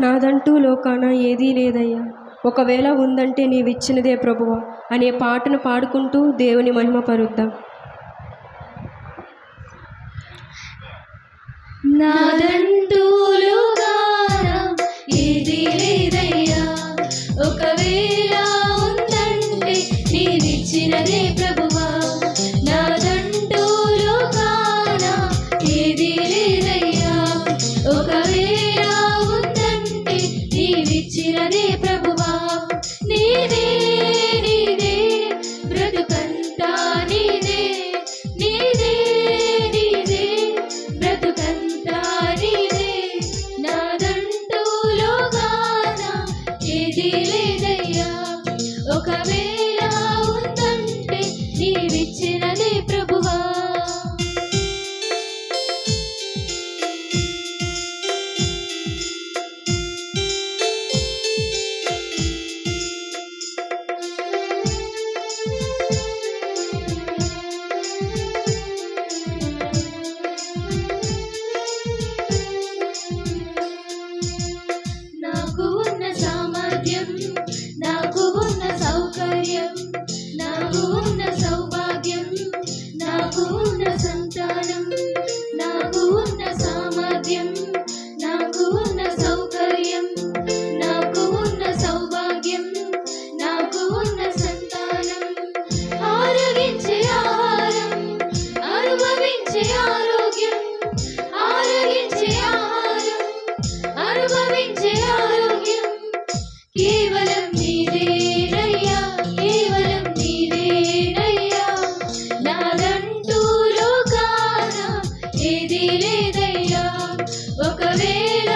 నాదంటూ లోకాన ఏదీ లేదయ్యా. ఒకవేళ ఉందంటే నీవిచ్చినదే ప్రభువా అనే పాటను పాడుకుంటూ దేవుని మహిమపరుద్దాం నాదంటూ లోకాన ఏదీ లేదయ్యా. ఒకవేళ ఉందంటే నీవిచ్చినదే నాదంటూ లోకాన ఏది లేదయ్యా. ఒకవేళ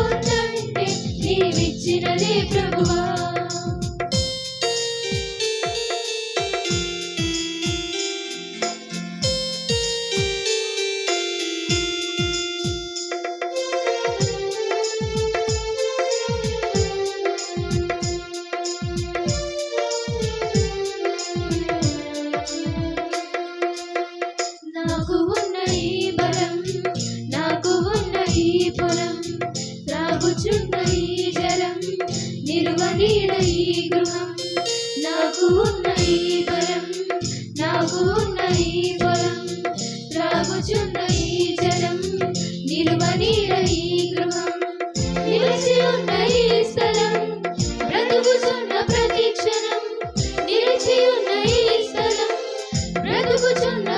ఉందంటే నీవిచ్చినదే ప్రభువా. తాగుచున్న జలం నిలువనీడ గృహం. నాకు ఉన్న బలం నాకు ఉన్న బలం త్రాగుచున్న జలం గృహం. నిలిచి స్థలం బ్రతుకుచున్న ప్రతి క్షణం. నిలిచి స్థలం బ్రతుకుచున్న